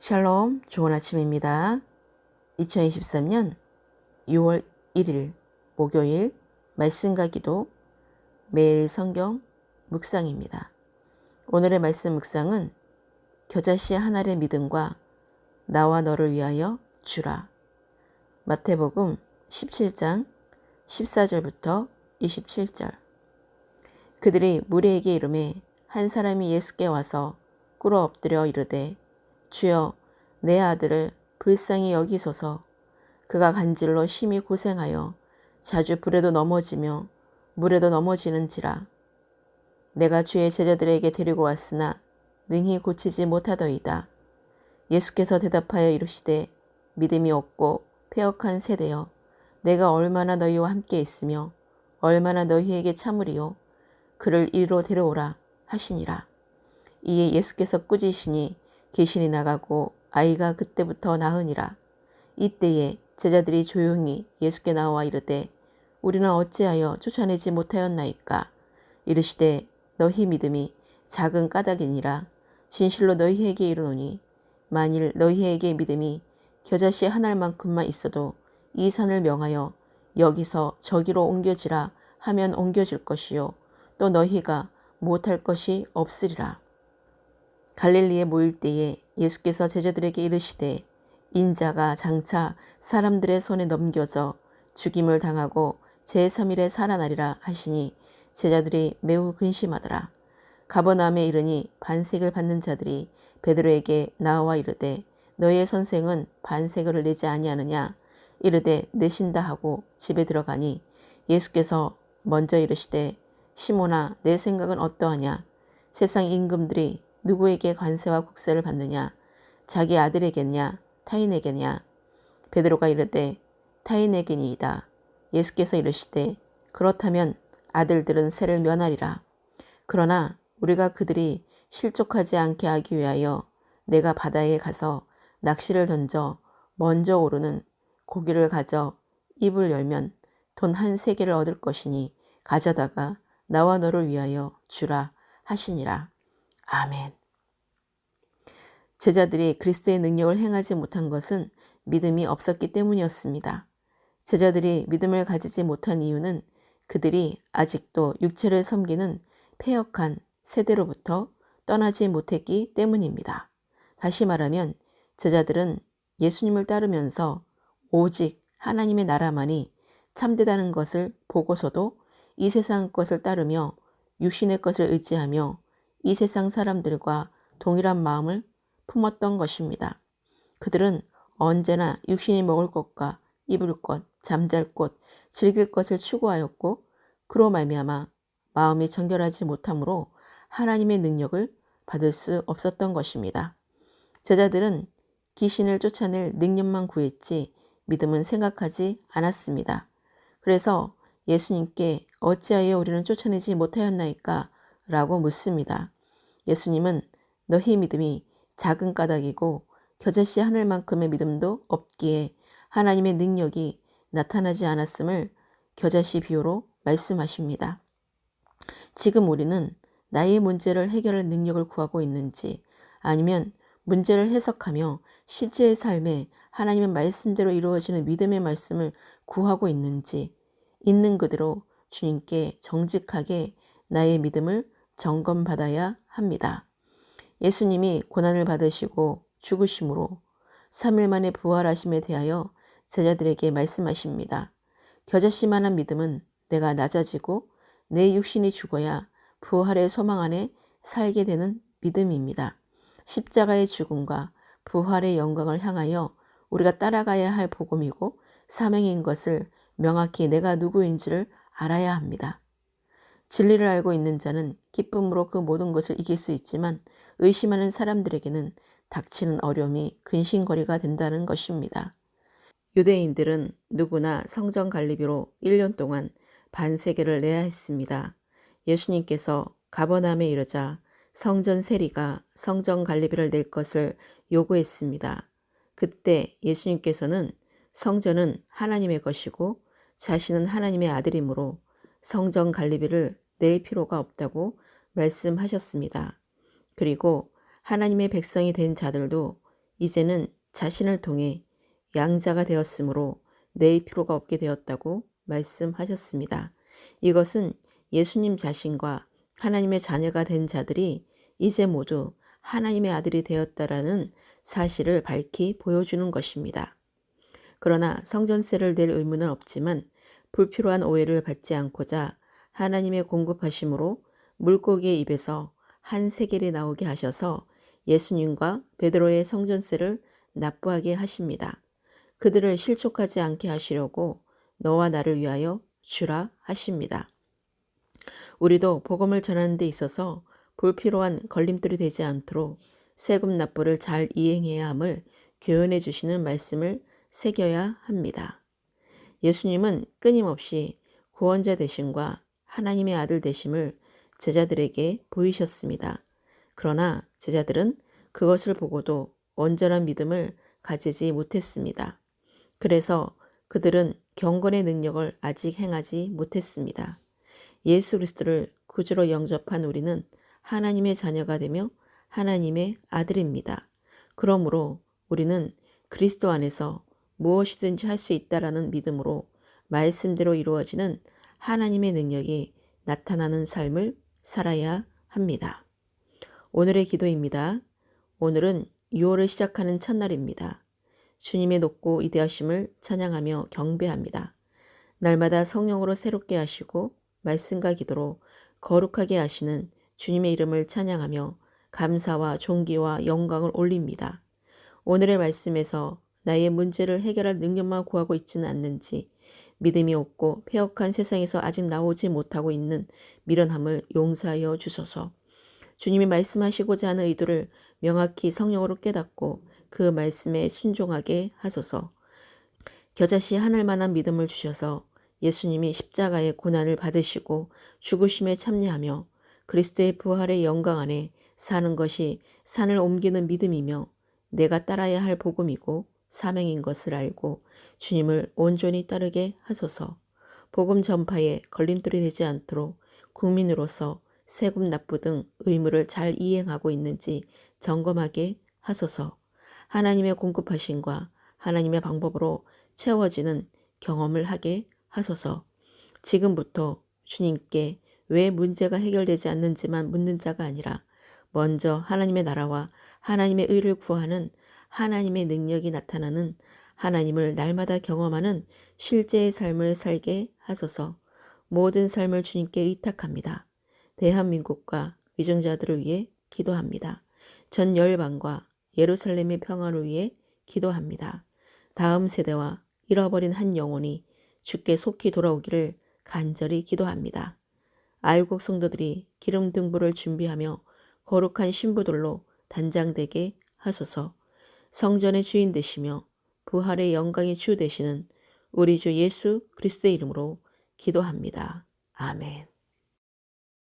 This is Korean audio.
샬롬, 좋은 아침입니다. 2023년 6월 1일 목요일 말씀과 기도 매일 성경 묵상입니다. 오늘의 말씀 묵상은 겨자씨 하나의 믿음과 나와 너를 위하여 주라. 마태복음 17장 14절부터 27절. 그들이 무리에게 이름에 한 사람이 예수께 와서 꿇어 엎드려 이르되 주여 내 아들을 불쌍히 여기소서 그가 간질로 심히 고생하여 자주 불에도 넘어지며 물에도 넘어지는지라 내가 주의 제자들에게 데리고 왔으나 능히 고치지 못하더이다. 예수께서 대답하여 이르시되 믿음이 없고 폐역한 세대여 내가 얼마나 너희와 함께 있으며 얼마나 너희에게 참으리요 그를 이리로 데려오라 하시니라. 이에 예수께서 꾸짖으시니 귀신이 나가고 아이가 그때부터 나으니라. 이때에 제자들이 조용히 예수께 나와 이르되 우리는 어찌하여 쫓아내지 못하였나이까 이르시되 너희 믿음이 작은 까닭이니라 진실로 너희에게 이르노니 만일 너희에게 믿음이 겨자씨 한 알만큼만 있어도 이 산을 명하여 여기서 저기로 옮겨지라 하면 옮겨질 것이요 또 너희가 못할 것이 없으리라. 갈릴리에 모일 때에 예수께서 제자들에게 이르시되 인자가 장차 사람들의 손에 넘겨져 죽임을 당하고 제3일에 살아나리라 하시니 제자들이 매우 근심하더라. 가버나움에 이르니 반색을 받는 자들이 베드로에게 나와 이르되 너의 선생은 반색을 내지 아니하느냐 이르되 내신다 하고 집에 들어가니 예수께서 먼저 이르시되 시몬아 내 생각은 어떠하냐 세상 임금들이 누구에게 관세와 국세를 받느냐? 자기 아들에게냐? 타인에게냐? 베드로가 이르되 타인에게니이다. 예수께서 이르시되 그렇다면 아들들은 세를 면하리라. 그러나 우리가 그들이 실족하지 않게 하기 위하여 내가 바다에 가서 낚시를 던져 먼저 오르는 고기를 가져 입을 열면 돈 한 세 개를 얻을 것이니 가져다가 나와 너를 위하여 주라 하시니라. 아멘. 제자들이 그리스도의 능력을 행하지 못한 것은 믿음이 없었기 때문이었습니다. 제자들이 믿음을 가지지 못한 이유는 그들이 아직도 육체를 섬기는 폐역한 세대로부터 떠나지 못했기 때문입니다. 다시 말하면 제자들은 예수님을 따르면서 오직 하나님의 나라만이 참되다는 것을 보고서도 이 세상 것을 따르며 육신의 것을 의지하며 이 세상 사람들과 동일한 마음을 품었던 것입니다. 그들은 언제나 육신이 먹을 것과 입을 것, 잠잘 것, 즐길 것을 추구하였고 그로 말미암아 마음이 정결하지 못하므로 하나님의 능력을 받을 수 없었던 것입니다. 제자들은 귀신을 쫓아낼 능력만 구했지 믿음은 생각하지 않았습니다. 그래서 예수님께 어찌하여 우리는 쫓아내지 못하였나이까? 라고 묻습니다. 예수님은 너희 믿음이 작은 까닭이고 겨자씨 하늘만큼의 믿음도 없기에 하나님의 능력이 나타나지 않았음을 겨자씨 비유로 말씀하십니다. 지금 우리는 나의 문제를 해결할 능력을 구하고 있는지 아니면 문제를 해석하며 실제의 삶에 하나님의 말씀대로 이루어지는 믿음의 말씀을 구하고 있는지 있는 그대로 주님께 정직하게 나의 믿음을 점검받아야 합니다. 예수님이 고난을 받으시고 죽으심으로 3일 만에 부활하심에 대하여 제자들에게 말씀하십니다. 겨자씨만한 믿음은 내가 낮아지고 내 육신이 죽어야 부활의 소망 안에 살게 되는 믿음입니다. 십자가의 죽음과 부활의 영광을 향하여 우리가 따라가야 할 복음이고 사명인 것을 명확히 내가 누구인지를 알아야 합니다. 진리를 알고 있는 자는 기쁨으로 그 모든 것을 이길 수 있지만 의심하는 사람들에게는 닥치는 어려움이 근심거리가 된다는 것입니다. 유대인들은 누구나 성전 관리비로 1년 동안 반세계를 내야 했습니다. 예수님께서 가버남에 이르자 성전 세리가 성전 관리비를 낼 것을 요구했습니다. 그때 예수님께서는 성전은 하나님의 것이고 자신은 하나님의 아들이므로 성전 관리비를 낼 필요가 없다고 말씀하셨습니다. 그리고 하나님의 백성이 된 자들도 이제는 자신을 통해 양자가 되었으므로 내일 필요가 없게 되었다고 말씀하셨습니다. 이것은 예수님 자신과 하나님의 자녀가 된 자들이 이제 모두 하나님의 아들이 되었다라는 사실을 밝히 보여주는 것입니다. 그러나 성전세를 낼 의무는 없지만 불필요한 오해를 받지 않고자 하나님의 공급하심으로 물고기의 입에서 한 세겔이 나오게 하셔서 예수님과 베드로의 성전세를 납부하게 하십니다. 그들을 실족하지 않게 하시려고 너와 나를 위하여 주라 하십니다. 우리도 복음을 전하는 데 있어서 불필요한 걸림돌이 되지 않도록 세금 납부를 잘 이행해야 함을 교훈해 주시는 말씀을 새겨야 합니다. 예수님은 끊임없이 구원자 되심과 하나님의 아들 되심을 제자들에게 보이셨습니다. 그러나 제자들은 그것을 보고도 온전한 믿음을 가지지 못했습니다. 그래서 그들은 경건의 능력을 아직 행하지 못했습니다. 예수 그리스도를 구주로 영접한 우리는 하나님의 자녀가 되며 하나님의 아들입니다. 그러므로 우리는 그리스도 안에서 무엇이든지 할 수 있다라는 믿음으로 말씀대로 이루어지는 하나님의 능력이 나타나는 삶을 살아야 합니다. 오늘의 기도입니다. 오늘은 6월을 시작하는 첫날입니다. 주님의 높고 위대하심을 찬양하며 경배합니다. 날마다 성령으로 새롭게 하시고 말씀과 기도로 거룩하게 하시는 주님의 이름을 찬양하며 감사와 존귀와 영광을 올립니다. 오늘의 말씀에서 나의 문제를 해결할 능력만 구하고 있지는 않는지 믿음이 없고 폐역한 세상에서 아직 나오지 못하고 있는 미련함을 용서하여 주소서. 주님이 말씀하시고자 하는 의도를 명확히 성령으로 깨닫고 그 말씀에 순종하게 하소서. 겨자씨 하늘 만한 믿음을 주셔서 예수님이 십자가의 고난을 받으시고 죽으심에 참여하며 그리스도의 부활의 영광 안에 사는 것이 산을 옮기는 믿음이며 내가 따라야 할 복음이고 사명인 것을 알고 주님을 온전히 따르게 하소서. 복음 전파에 걸림돌이 되지 않도록 국민으로서 세금 납부 등 의무를 잘 이행하고 있는지 점검하게 하소서. 하나님의 공급하심과 하나님의 방법으로 채워지는 경험을 하게 하소서. 지금부터 주님께 왜 문제가 해결되지 않는지만 묻는 자가 아니라 먼저 하나님의 나라와 하나님의 의를 구하는 하나님의 능력이 나타나는 하나님을 날마다 경험하는 실제의 삶을 살게 하소서 모든 삶을 주님께 의탁합니다. 대한민국과 위정자들을 위해 기도합니다. 전 열방과 예루살렘의 평화를 위해 기도합니다. 다음 세대와 잃어버린 한 영혼이 주께 속히 돌아오기를 간절히 기도합니다. 알곡 성도들이 기름 등불을 준비하며 거룩한 신부들로 단장되게 하소서 성전의 주인 되시며 부활의 영광의 주 되시는 우리 주 예수 그리스도의 이름으로 기도합니다. 아멘.